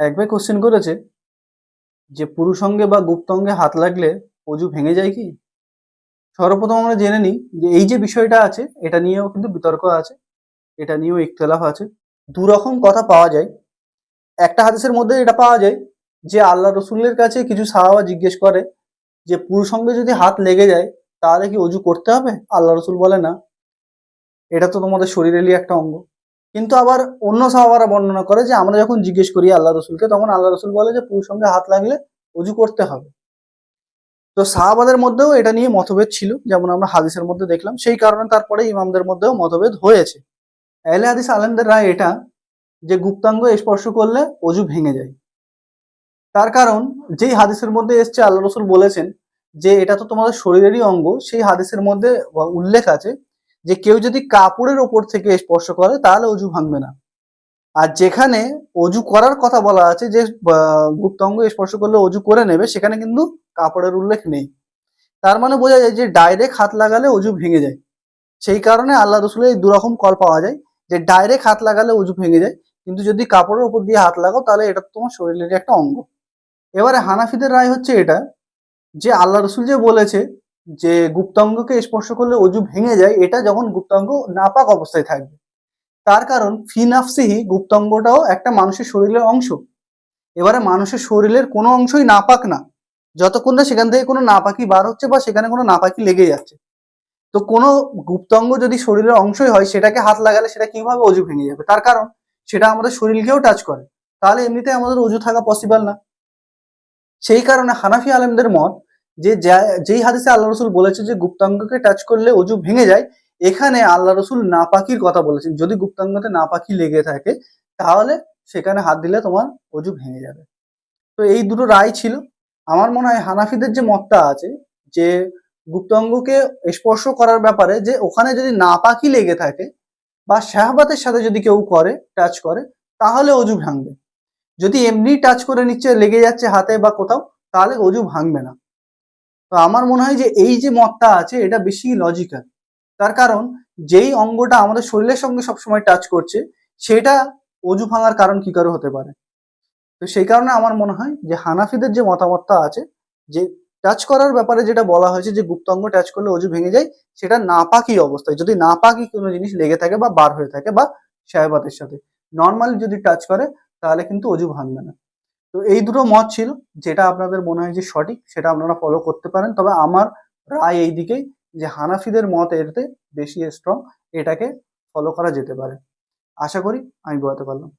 এক ভাই কোশ্চেন করেছে যে পুরুষ পুরুষঙ্গে বা গুপ্তাঙ্গে হাত লাগলে অজু ভেঙে যায় কি? সর্বপ্রথম আমরা জেনে নিই যে এই যে বিষয়টা আছে, এটা নিয়েও কিন্তু বিতর্ক আছে, এটা নিয়েও ইখতলাফ আছে। দু রকম কথা পাওয়া যায়। একটা হাদিসের মধ্যে এটা পাওয়া যায় যে আল্লাহ রসুলের কাছে কিছু সাহাবা জিজ্ঞেস করে যে পুরুষ পুরুষঙ্গে যদি হাত লেগে যায়, তাহলে কি অজু করতে হবে? আল্লাহ রসুল বলে না। এটা তো তোমাদের শরীরেরই একটা অঙ্গ। কিন্তু আবার অন্য সাহাবারা বর্ণনা করে যে আমরা যখন জিজ্ঞেস করি আল্লাহ রসুলকে, তখন আল্লাহ রসুল বলে যে পুরুষ সঙ্গে হাত লাগলে অজু করতে হবে। তো সাহাবাদের মধ্যেও এটা নিয়ে মতভেদ ছিল, যেমন আমরা হাদিসের মধ্যে দেখলাম। সেই কারণে তারপরে ইমামদের মধ্যেও মতভেদ হয়েছে। এহলে হাদিস আলেমদের রায় এটা যে গুপ্তাঙ্গ স্পর্শ করলে অজু ভেঙে যায়। তার কারণ যেই হাদিসের মধ্যে এসছে, আল্লাহ রসুল বলেছেন যে এটা তো তোমাদের শরীরেরই অঙ্গ, সেই হাদিসের মধ্যে উল্লেখ আছে যে কেউ যদি কাপড়ের ওপর থেকে স্পর্শ করে তাহলে অজু ভাঙবে না। আর যেখানে অজু করার কথা বলা আছে যে আহ, গুপ্তাঙ্গ স্পর্শ করলে অজু করে নেবে সেখানে কিন্তু কাপড়ের উল্লেখ নেই। তার মানে বোঝা যায় যে ডাইরেক্ট হাত লাগালে অজু ভেঙে যায়। সেই কারণে আল্লাহ রসুলের এই দুরকম কল পাওয়া যায় যে ডাইরেক্ট হাত লাগালে অজু ভেঙে যায়। কিন্তু যদি কাপড়ের উপর দিয়ে হাত লাগাও তাহলে এটা তোমার শরীরের একটা অঙ্গ। এবারে হানাফিদের রায় হচ্ছে এটা যে আল্লাহ রসুল যে বলেছে যে গুপ্তাঙ্গকে স্পর্শ করলে অজু ভেঙে যায়, এটা যখন গুপ্তাঙ্গ নাপাক অবস্থায় থাকবে। তার কারণ ফিনাফসিহি গুপ্তাঙ্গটাও একটা মানুষের শরীরের অংশ। এবারে মানুষের শরীরের কোনো অংশই নাপাক না। যতক্ষণ না সেখান থেকে কোনো নাপাকি বার হচ্ছে বা সেখানে কোনো নাপাকি লেগে যাচ্ছে। তো কোনো গুপ্তাঙ্গ যদি শরীরের অংশই হয়, সেটাকে হাত লাগালে সেটা কীভাবে অজু ভেঙে যাবে? তার কারণ সেটা আমাদের শরীরকেও টাচ করে। তাহলে এমনিতে আমাদের অজু থাকা পসিবল না। সেই কারণে হানাফি আলেমদের মত যে যেই হাদিসে আল্লাহ রসুল বলেছে যে গুপ্তাঙ্গকে টাচ করলে অজু ভেঙে যায়, এখানে আল্লাহ রসুল নাপাকির কথা বলেছেন। যদি গুপ্তাঙ্গতে নাপাকি লেগে থাকে, তাহলে সেখানে হাত দিলে তোমার অজু ভেঙে যাবে। তো এই দুটো রায় ছিল। আমার মনে হয় হানাফিদের যে মতটা আছে, যে গুপ্তাঙ্গকে স্পর্শ করার ব্যাপারে যে ওখানে যদি নাপাকি লেগে থাকে বা শাহবাতের সাথে যদি কেউ করে টাচ করে, তাহলে অজু ভাঙবে। যদি এমনি টাচ করে নিচ্ছে, লেগে যাচ্ছে হাতে বা কোথাও, তাহলে অজু ভাঙবে না। তো আমার মনে হয় যে এই যে মতটা আছে, এটা বেশি লজিক্যাল তার কারণ যেই অঙ্গটা আমাদের শরীরের সঙ্গে সবসময় টাচ করছে, সেটা অজু ভাঙার কারণ কি করে হতে পারে? তো সেই কারণে আমার মনে হয় যে হানাফিদের যে মতামতটা আছে, যে টাচ করার ব্যাপারে যেটা বলা হয়েছে যে গুপ্তাঙ্গ টাচ করলে অজু ভেঙে যায়, সেটা না নাপাকি অবস্থায়, যদি না নাপাকি কোনো জিনিস লেগে থাকে বা বার হয়ে থাকে বা সাহেবাতের সাথে। নর্মালি যদি টাচ করে, তাহলে কিন্তু অজু ভাঙবে না। তো এই দুটো মত ছিল, যেটা আপনাদের মনে হয় যে সঠিক, সেটা আপনারা ফলো করতে পারেন। তবে আমার রায় এই দিকেই যে হানাফিদের মত এতে বেশি স্ট্রং এটাকে ফলো করা যেতে পারে। আশা করি আমি বোঝাতে পারলাম।